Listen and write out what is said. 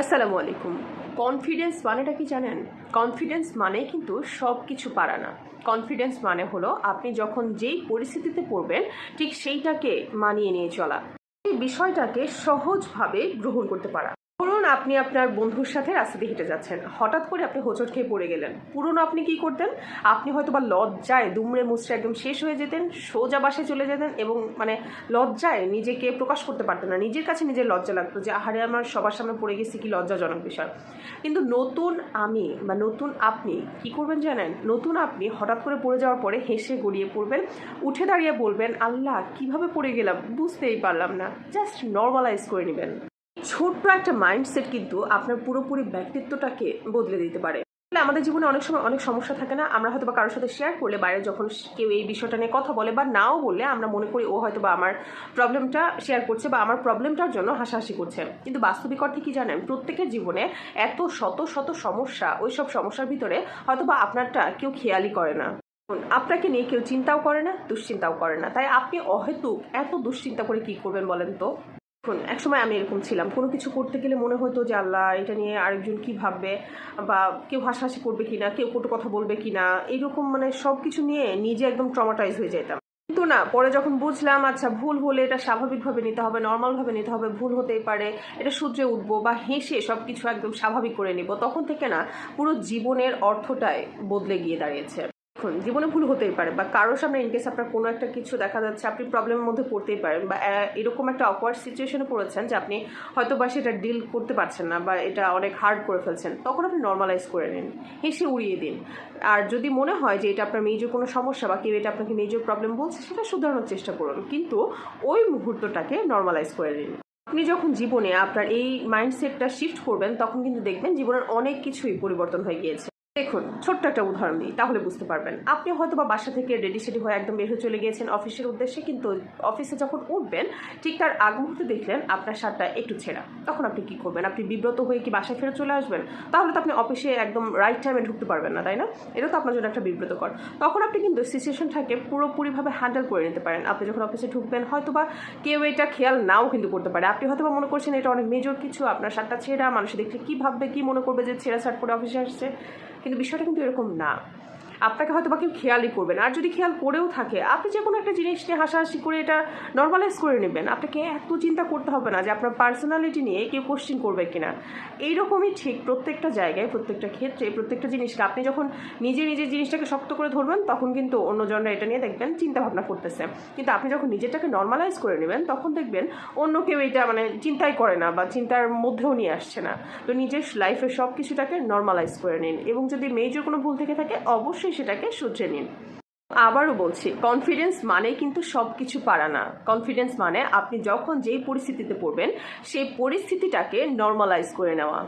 আসসালামু আলাইকুম। কনফিডেন্স মানেটা কি জানেন? কনফিডেন্স মানে কিন্তু সব কিছু পারা না। কনফিডেন্স মানে হলো আপনি যখন যেই পরিস্থিতিতে পড়বেন, ঠিক সেইটাকে মানিয়ে নিয়ে চলা। এই বিষয়টাকে সহজভাবে গ্রহণ করতে পারা। ধরুন আপনি আপনার বন্ধুর সাথে রাস্তা দিয়ে হেঁটে যাচ্ছেন। হঠাৎ করে আপনি হোঁচট খেয়ে পড়ে গেলেন। পুরনো আপনি কি করতেন? আপনি হয়তো বা লজ্জায় দুমড়ে মুচড়ে একদম শেষ হয়ে যেতেন, সোজা বাসে চলে যেতেন এবং মানে লজ্জায় নিজেকে প্রকাশ করতে পারতেন না। নিজের কাছে নিজের লজ্জা লাগতো যে, আহারে, আমার সবার সামনে পড়ে গেছি, কি লজ্জাজনক বিষয়। কিন্তু নতুন আমি বা নতুন আপনি কি করবেন জানেন? নতুন আপনি হঠাৎ করে পড়ে যাওয়ার পরে হেসে গড়িয়ে পড়বেন, উঠে দাঁড়িয়ে বলবেন, আল্লাহ, কীভাবে পড়ে গেলাম? বুঝতেই পারলাম না। জাস্ট নর্মালাইজ করে নেবেন। ছোট্ট একটা মাইন্ডসেট কিন্তু আপনার পুরোপুরি ব্যক্তিত্বটাকে বদলে দিতে পারে। আমাদের জীবনে অনেক সময় অনেক সমস্যা থাকে না? আমরা হয়তো বা কারোর সাথে শেয়ার করলে, বাইরে যখন কেউ এই বিষয়টা নিয়ে কথা বলে বা নাও বললে, আমরা মনে করি ও হয়তো বা আমার প্রবলেমটা শেয়ার করছে বা আমার প্রবলেমটার জন্য হাসাহাসি করছে। কিন্তু বাস্তবিক অর্থে কি জানেন? প্রত্যেকের জীবনে এত শত শত সমস্যা ওই সব সমস্যার ভিতরে হয়তো বা আপনারটা কেউ খেয়ালই করে না। আপনাকে নিয়ে কেউ চিন্তাও করে না, দুশ্চিন্তাও করে না। তাই আপনি অহেতুক এত দুশ্চিন্তা করে কি করবেন বলেন তো? দেখুন, একসময় আমি এরকম ছিলাম। কোনো কিছু করতে গেলে মনে হতো যে, আল্লাহ, এটা নিয়ে আরেকজন কি ভাববে? বা কেউ হাসাহাসি করবে কি না কেউ কটু কথা বলবে কিনা? এইরকম মানে সব কিছু নিয়ে নিজে একদম ট্রমাটাইজ হয়ে যেতাম। কিন্তু না, পরে যখন বুঝলাম আচ্ছা ভুল হলে এটা স্বাভাবিকভাবে নিতে হবে নর্মালভাবে নিতে হবে, ভুল হতেই পারে, এটা সূর্যে উঠবো বা হেসে সব কিছু একদম স্বাভাবিক করে নিব, তখন থেকে না পুরো জীবনের অর্থটাই বদলে গিয়ে দাঁড়িয়েছে। জীবনে ভুল হতেই পারে, বা কারোর সামনে ইনকেস আপনার কোনো একটা কিছু দেখা যাচ্ছে, আপনি প্রবলেমের মধ্যে পড়তেই পারেন, বা এরকম একটা অকওয়ার্ড সিচুয়েশনে পড়েছেন যে আপনি হয়তো বা সেটা ডিল করতে পারছেন না, বা এটা অনেক হার্ড করে ফেলছেন, তখন আপনি নর্মালাইজ করে নিন, হেসে উড়িয়ে দিন। আর যদি মনে হয় যে এটা আপনার মেজর কোনো সমস্যা, বা কেউ এটা আপনাকে মেজর প্রবলেম বলছে, সেটা শুধরানোর চেষ্টা করুন, কিন্তু ওই মুহূর্তটাকে নর্মালাইজ করে নিন। আপনি যখন জীবনে আপনার এই মাইন্ডসেটটা শিফট করবেন, তখন কিন্তু দেখবেন জীবনের অনেক কিছুই পরিবর্তন হয়ে গিয়েছে। দেখুন, ছোট্ট একটা উদাহরণ দিই, তাহলে বুঝতে পারবেন। আপনি হয়তো বা বাসা থেকে রেডি সেডি হয়ে একদম বের হয়ে চলে গিয়েছেন অফিসের উদ্দেশ্যে, কিন্তু অফিসে যখন উঠবেন, ঠিক তার আগ মুহূর্তে দেখলেন আপনার শার্টটা একটু ছেঁড়া। তখন আপনি কি করবেন? আপনি বিব্রত হয়ে কি বাসায় ফেরত চলে আসবেন? তাহলে তো আপনি অফিসে একদম রাইট টাইমে ঢুকতে পারবেন না, তাই না? এটা তো আপনার জন্য একটা বিব্রতকর। তখন আপনি কিন্তু সিচুয়েশনটাকে পুরোপুরিভাবে হ্যান্ডেল করে নিতে পারেন। আপনি যখন অফিসে ঢুকবেন হয়তো বা কেউ এটা খেয়াল নাও কিন্তু করতে পারে। আপনি হয়তো বা মনে করছেন এটা অনেক মেজর কিছু, আপনার শার্টটা ছেঁড়া, মানুষ দেখলে কী ভাববে, কী মনে করবে যে ছেঁড়া শার্ট পরে অফিসে আসছে? কিন্তু বিষয়টা কিন্তু এরকম না। আপনাকে হয়তো বা কেউ খেয়ালই করবেন আর যদি খেয়াল করেও থাকে, আপনি যে কোনো একটা জিনিস নিয়ে হাসাহাসি করে এটা নর্মালাইজ করে নেবেন। আপনাকে এত চিন্তা করতে হবে না যে আপনার পার্সোনালিটি নিয়ে কেউ কোশ্চিন করবে কিনা। এইরকমই ঠিক প্রত্যেকটা জায়গায়, প্রত্যেকটা ক্ষেত্রে, প্রত্যেকটা জিনিসকে আপনি যখন নিজে নিজের জিনিসটাকে শক্ত করে ধরবেন, তখন কিন্তু অন্যজনরা এটা নিয়ে দেখবেন চিন্তা ভাবনা করতেছে। কিন্তু আপনি যখন নিজেটাকে নর্মালাইজ করে নেবেন, তখন দেখবেন অন্য কেউ এটা মানে চিন্তাই করে না বা চিন্তার মধ্যেও নিয়ে আসছে না। তো নিজের লাইফের সব কিছুটাকে নর্মালাইজ করে নিন। এবং যদি মেজর কোনো ভুল থেকে থাকে, অবশ্যই সেটাকে শুধরে নিন। আবারও বলছি কনফিডেন্স মানে কিন্তু সব কিছু পারা না। কনফিডেন্স মানে আপনি যখন যেই পরিস্থিতিতে পড়বেন, সেই পরিস্থিতিটাকে নর্মালাইজ করে নেওয়া।